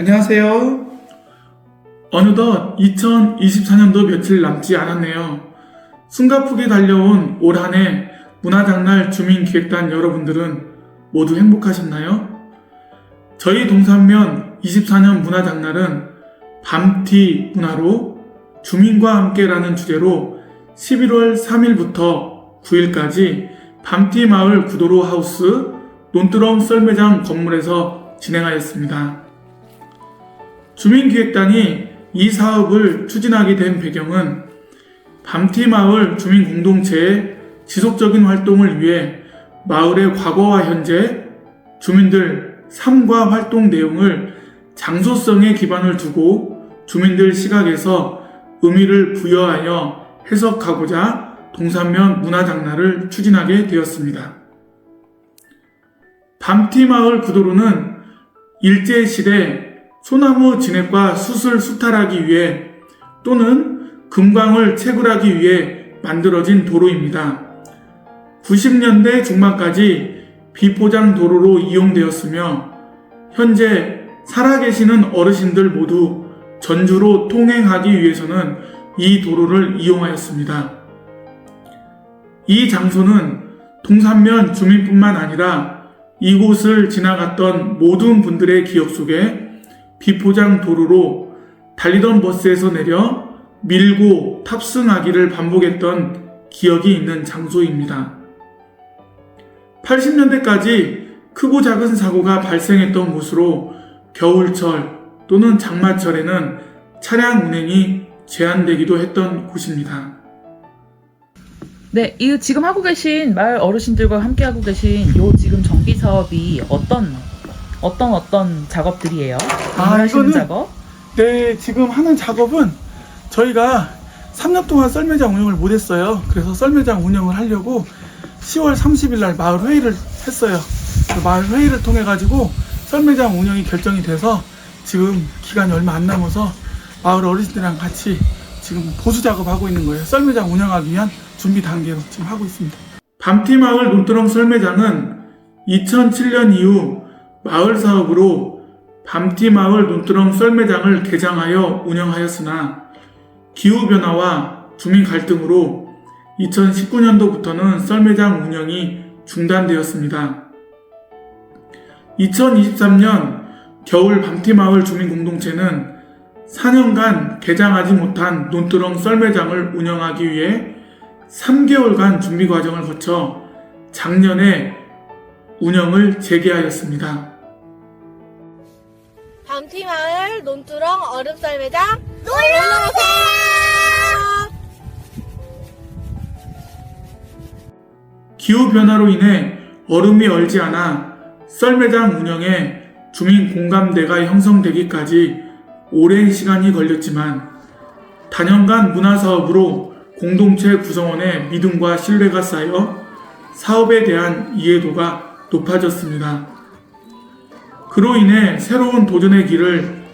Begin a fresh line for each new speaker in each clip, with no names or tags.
안녕하세요. 어느덧 2024년도 며칠 남지 않았네요. 숨가쁘게 달려온 올 한 해 문화장날 주민기획단 여러분들은 모두 행복하셨나요? 저희 동산면 24년 문화장날은 밤티 문화로 주민과 함께라는 주제로 11월 3일부터 9일까지 밤티 마을 구도로 하우스 논두렁 썰매장 건물에서 진행하였습니다. 주민기획단이 이 사업을 추진하게 된 배경은 밤티 마을 주민 공동체의 지속적인 활동을 위해 마을의 과거와 현재 주민들 삶과 활동 내용을 장소성에 기반을 두고 주민들 시각에서 의미를 부여하여 해석하고자 동산면 문화장날을 추진하게 되었습니다. 밤티 마을 구도로는 일제시대 소나무 진액과 숯을 수탈하기 위해 또는 금광을 채굴하기 위해 만들어진 도로입니다. 90년대 중반까지 비포장 도로로 이용되었으며 현재 살아계시는 어르신들 모두 전주로 통행하기 위해서는 이 도로를 이용하였습니다. 이 장소는 동산면 주민뿐만 아니라 이곳을 지나갔던 모든 분들의 기억 속에 비포장 도로로 달리던 버스에서 내려 밀고 탑승하기를 반복했던 기억이 있는 장소입니다. 80년대까지 크고 작은 사고가 발생했던 곳으로 겨울철 또는 장마철에는 차량 운행이 제한되기도 했던 곳입니다.
네, 이 지금 하고 계신 마을 어르신들과 함께 하고 계신 요 지금 정비 사업이 어떤 어떤 어떤 작업들이에요?
아,
하시는
이거는-
작업?
네, 지금 하는 작업은 저희가 3년 동안 썰매장 운영을 못했어요. 그래서 썰매장 운영을 하려고 10월 30일 날 마을 회의를 했어요. 그 마을 회의를 통해 가지고 썰매장 운영이 결정이 돼서 지금 기간이 얼마 안 남아서 마을 어르신들이랑 같이 지금 보수 작업하고 있는 거예요. 썰매장 운영하기 위한 준비 단계로 지금 하고 있습니다. 밤티 마을 논두렁 썰매장은 2007년 이후 마을 사업으로 밤티 마을 논두렁 썰매장을 개장하여 운영하였으나 기후변화와 주민 갈등으로 2019년도부터는 썰매장 운영이 중단되었습니다. 2023년 겨울 밤티 마을 주민 공동체는 4년간 개장하지 못한 논두렁 썰매장을 운영하기 위해 3개월간 준비 과정을 거쳐 작년에 운영을 재개하였습니다.
밤티마을 논두렁 얼음썰 매장 놀러오세요!
기후변화로 인해 얼음이 얼지 않아 썰매장 운영에 주민 공감대가 형성되기까지 오랜 시간이 걸렸지만 단연간 문화사업으로 공동체 구성원의 믿음과 신뢰가 쌓여 사업에 대한 이해도가 높아졌습니다. 그로 인해 새로운 도전의 길을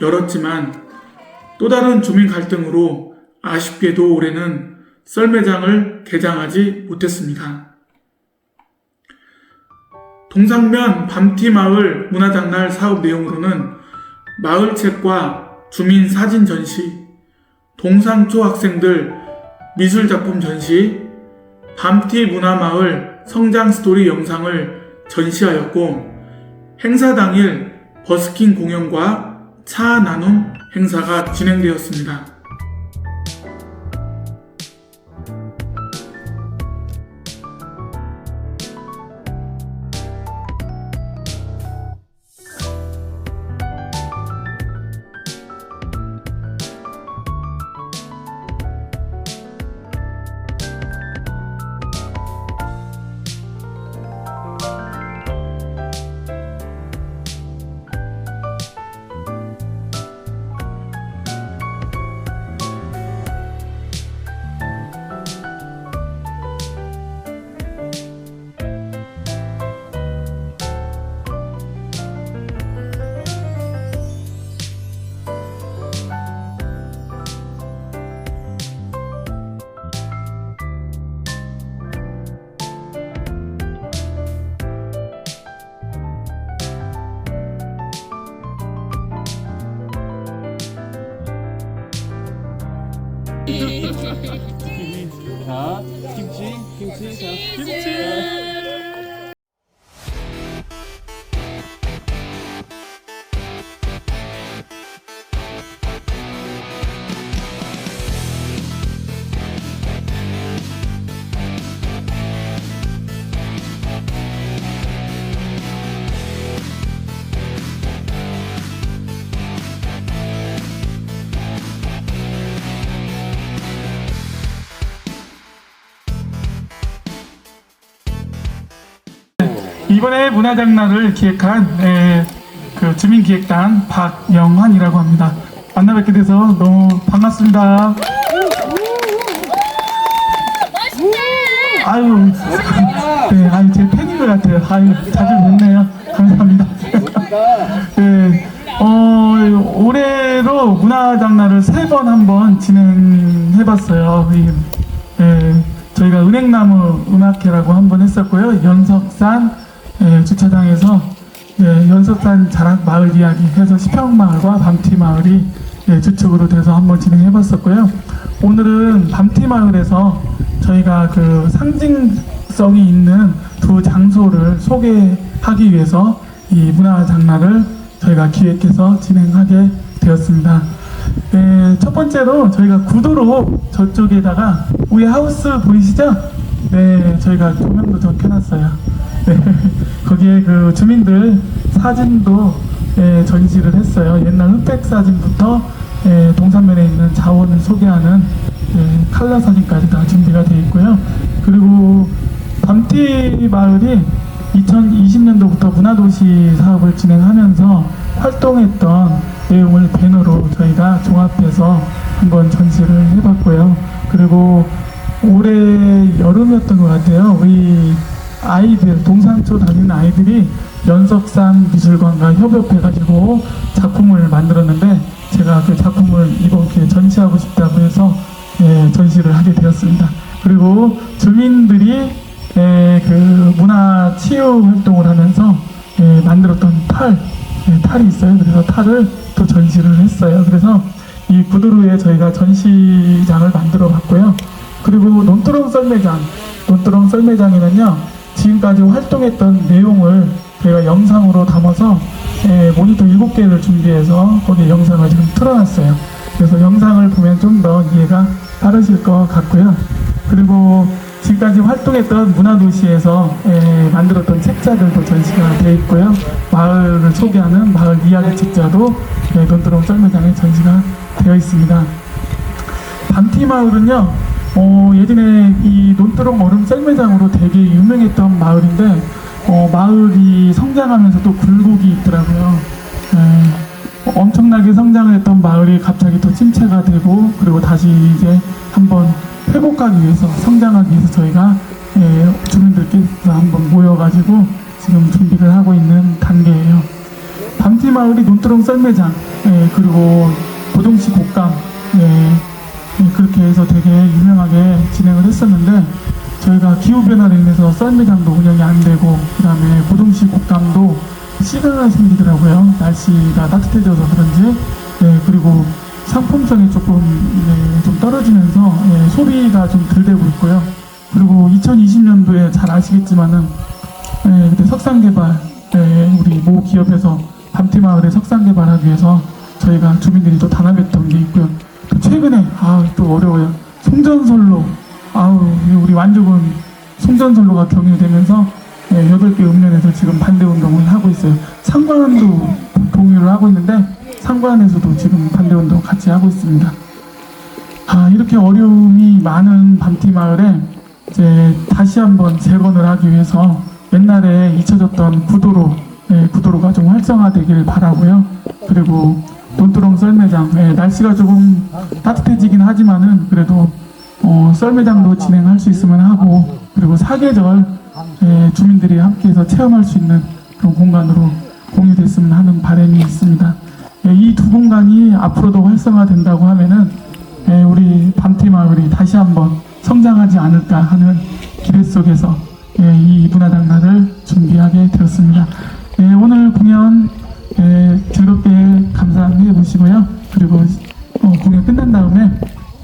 열었지만 또 다른 주민 갈등으로 아쉽게도 올해는 썰매장을 개장하지 못했습니다. 동상면 밤티 마을 문화장날 사업 내용으로는 마을책과 주민 사진 전시, 동상초 학생들 미술 작품 전시, 밤티 문화마을 성장 스토리 영상을 전시하였고 행사 당일 버스킹 공연과 차 나눔 행사가 진행되었습니다.
자, 김치, 김치, 자, 김치.
이번에 문화장날을 기획한 에, 그 주민기획단 박영환이라고 합니다. 만나 뵙게 돼서 너무 반갑습니다. 아유, 네, 아유 제 팬인 것 같아요. 아유 자주 뵙네요. 감사합니다. 네, 어, 올해로 문화장날을 세 번 한번 진행해봤어요. 이, 예, 저희가 은행나무 음악회라고 한번 했었고요. 연석산 예, 주차장에서 예, 연석산 자락 마을 이야기 해서 시평 마을과 밤티 마을이 예, 주축으로 돼서 한번 진행해 봤었고요. 오늘은 밤티 마을에서 저희가 그 상징성이 있는 두 장소를 소개하기 위해서 이 문화 장날을 저희가 기획해서 진행하게 되었습니다. 네, 첫 번째로 저희가 구도로 저쪽에다가 우리 하우스 보이시죠? 네, 저희가 조명도 좀 켜놨어요. 네, 거기에 그 주민들 사진도 예, 전시를 했어요. 옛날 흑백 사진부터 예, 동산면에 있는 자원을 소개하는 예, 칼라 사진까지 다 준비가 되어 있고요. 그리고 밤티 마을이 2020년도부터 문화도시 사업을 진행하면서 활동했던 내용을 배너로 저희가 종합해서 한번 전시를 해봤고요. 그리고 올해 여름이었던 것 같아요. 우리 아이들, 동산초 다니는 아이들이 연석산 미술관과 협업해가지고 작품을 만들었는데 제가 그 작품을 이번 기회에 전시하고 싶다고 해서 예, 전시를 하게 되었습니다. 그리고 주민들이 예, 그 문화 치유 활동을 하면서 예, 만들었던 탈, 예, 탈이 있어요. 그래서 탈을 또 전시를 했어요. 그래서 이 구두로에 저희가 전시장을 만들어 봤고요. 그리고 논두렁 썰매장, 논두렁 썰매장에는요, 지금까지 활동했던 내용을 저희가 영상으로 담아서 예, 모니터 7개를 준비해서 거기에 영상을 지금 틀어놨어요. 그래서 영상을 보면 좀 더 이해가 빠르실 것 같고요. 그리고 지금까지 활동했던 문화도시에서 예, 만들었던 책자들도 전시가 되어 있고요. 마을을 소개하는 마을 이야기 책자도 예, 논두렁 썰매장에 전시가 되어 있습니다. 반티마을은요, 어, 예전에 이 논두렁 얼음 썰매장으로 되게 유명했던 마을인데, 어, 마을이 성장하면서 또 굴곡이 있더라고요. 예, 엄청나게 성장을 했던 마을이 갑자기 또 침체가 되고, 그리고 다시 이제 한번 회복하기 위해서, 성장하기 위해서 저희가 예, 주민들께서 한번 모여가지고 지금 준비를 하고 있는 단계예요. 밤티 마을이 논두렁 썰매장, 예, 그리고 고동시 곡감, 예, 예, 그렇게 해서 되게 유명하게 진행을 했었는데 저희가 기후변화로 인해서 썰매장도 운영이 안 되고 그 다음에 고동시 곡감도 시간이 생기더라고요. 날씨가 따뜻해져서 그런지. 예, 그리고 상품성이 조금 예, 좀 떨어지면서 예, 소비가 좀 덜 되고 있고요. 그리고 2020년도에 잘 아시겠지만은 예, 그때 석상 개발 예, 우리 모 기업에서 밤티마을에 석상 개발하기 위해서 저희가 주민들이 또 단합했던 게 있고요. 또 최근에 아 또 어려워요. 송전솔로 아우 이 우리 완주군 송전솔로가 경유되면서 예, 8개 읍면에서 지금 반대 운동을 하고 있어요. 상관도 동의를 하고 있는데 상관에서도 지금 반대 운동 같이 하고 있습니다. 아 이렇게 어려움이 많은 밤티 마을에 이제 다시 한번 재건을 하기 위해서 옛날에 잊혀졌던 구도로 예, 구도로가 좀 활성화되길 바라고요. 그리고 논두렁 썰매장 예, 날씨가 조금 따뜻해지긴 하지만은 그래도 어, 썰매장도 진행할 수 있으면 하고 그리고 사계절 예, 주민들이 함께해서 체험할 수 있는 그런 공간으로 공유됐으면 하는 바람이 있습니다. 이두 공간이 앞으로도 활성화된다고 하면은 예, 우리 밤티 마을이 다시 한번 성장하지 않을까 하는 기대 속에서 예, 이 문화장날을 준비하게 되었습니다. 예, 오늘 공연 예, 즐겁게 해 보시고요. 그리고 어, 공연 끝난 다음에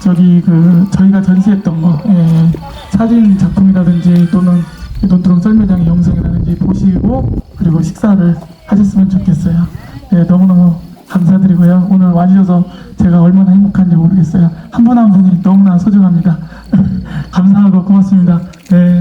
저기 그 저희가 전시했던 거 예, 사진 작품이라든지 또는 논두렁 썰매장의 영상이라든지 보시고 그리고 식사를 하셨으면 좋겠어요. 예, 너무너무 감사드리고요. 오늘 와주셔서 제가 얼마나 행복한지 모르겠어요. 한 분한 한 분이 너무나 소중합니다. 감사하고 고맙습니다. 네.